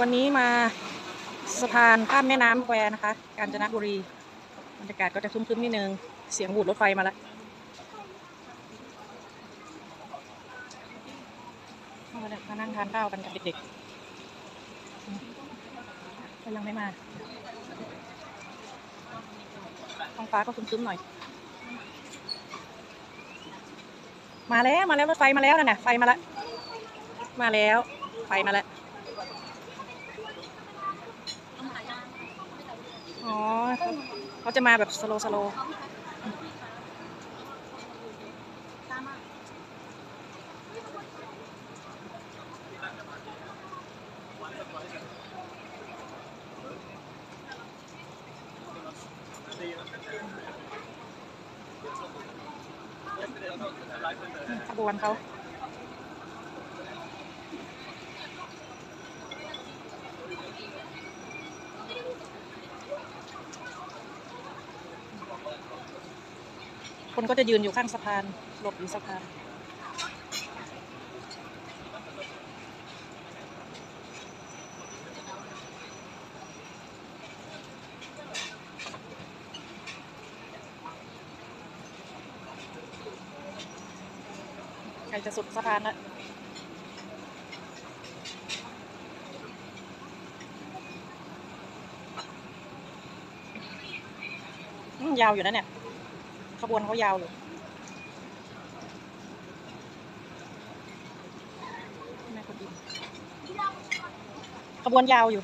วันนี้มาสะพานข้ามแม่น้ำแควนะคะ กาญจนบุรีบรรยากาศก็จะครึ้มๆนิดนึง เสียงบูดรถไฟมาแล้วมาเลยมานั่งทานข้าวกันกับเด็กๆก็ยังไม่มาท้องฟ้าก็ครึ้มๆหน่อย มาแล้วมาแล้วรถไฟมาแล้วนั่นน่ะไฟมาแล้วมาแล้วไฟมาแล้ว อ๋อ เขาเขาจะมาแบบสโลสโลขบวนเขา คนก็จะยืนอยู่ข้างสะพานหลบอยู่สะพานใครจะสุดสะพานละยาวอยู่นะเนี่ย ขบวนเขายาวเลยู่ขบวนยาวอยู่